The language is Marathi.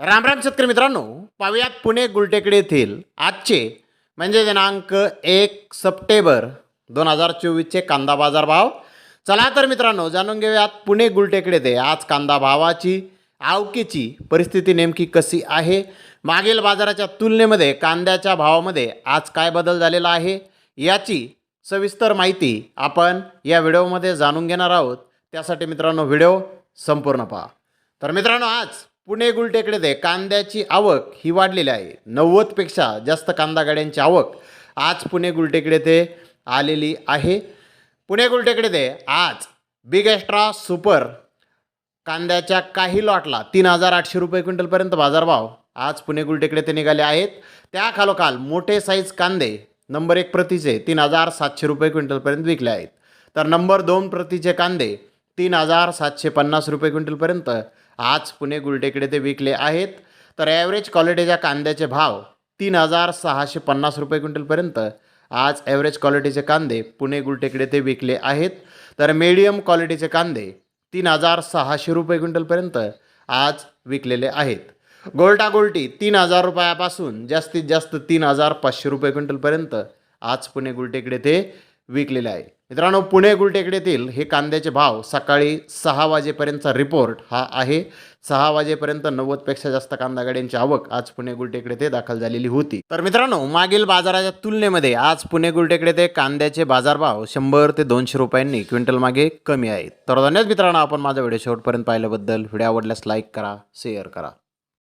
राम राम शेतकरी मित्रांनो पाहुयात पुणे गुलटेकडे येथील आजचे म्हणजे दिनांक एक सप्टेंबर दोन हजार चोवीसचे कांदा बाजार भाव. चला तर मित्रांनो जाणून घेऊयात पुणे गुलटेकडे ते आज कांदा भावाची आवकीची परिस्थिती नेमकी कशी आहे? मागील बाजाराच्या तुलनेमध्ये कांद्याच्या भावामध्ये आज काय बदल झालेला आहे? याची सविस्तर माहिती आपण या व्हिडिओमध्ये जाणून घेणार आहोत. त्यासाठी मित्रांनो व्हिडिओ संपूर्ण पहा. तर मित्रांनो आज पुणे गुलटेकडे ते कांद्याची आवक ही वाढलेली आहे. नव्वदपेक्षा जास्त कांदा गाड्यांची आवक आज पुणे गुलटेकडे ते आलेली आहे. पुणे गुलटेकडे ते आज बिग एक्स्ट्रा सुपर कांद्याच्या काही लॉटला तीन हजार आठशे रुपये क्विंटलपर्यंत बाजारभाव आज पुणे गुलटेकडे ते निघाले आहेत. त्या खालोखाल मोठे साईज कांदे नंबर एक प्रतीचे तीन हजार सातशे रुपये क्विंटलपर्यंत विकले आहेत. तर नंबर दोन प्रतीचे कांदे तीन हजार सातशे पन्नास रुपये क्विंटलपर्यंत आज पुणे गुलटेकडे ते विकले आहेत. तर ॲव्हरेज क्वालिटीच्या कांद्याचे भाव तीन हजार सहाशे पन्नास रुपये क्विंटलपर्यंत. आज ॲव्हरेज क्वालिटीचे कांदे पुणे गुलटेकडे ते विकले आहेत. तर मीडियम क्वालिटीचे कांदे तीन हजार सहाशे रुपये क्विंटलपर्यंत आज विकलेले आहेत. गोल्टा गोल्टी तीन हजार रुपयापासून जास्तीत जास्त तीन हजार पाचशे रुपये क्विंटलपर्यंत आज पुणे गुलटेकडे ते विकलेले आहे. मित्रांनो पुणे गुलटेकडेतील हे कांद्याचे भाव सकाळी सहा वाजेपर्यंतचा रिपोर्ट हा आहे. सहा वाजेपर्यंत नव्वदपेक्षा जास्त कांदा गाड्यांची आवक आज पुणे गुलटेकडे ते दाखल झालेली होती. तर मित्रांनो मागील बाजाराच्या तुलनेमध्ये आज पुणे गुलटेकडे ते कांद्याचे बाजारभाव शंभर ते दोनशे रुपयांनी क्विंटल मागे कमी आहेत. तर धन्यवाद मित्रांनो आपण माझा व्हिडिओ शेवटपर्यंत पाहिल्याबद्दल. व्हिडिओ आवडल्यास लाईक करा शेअर करा.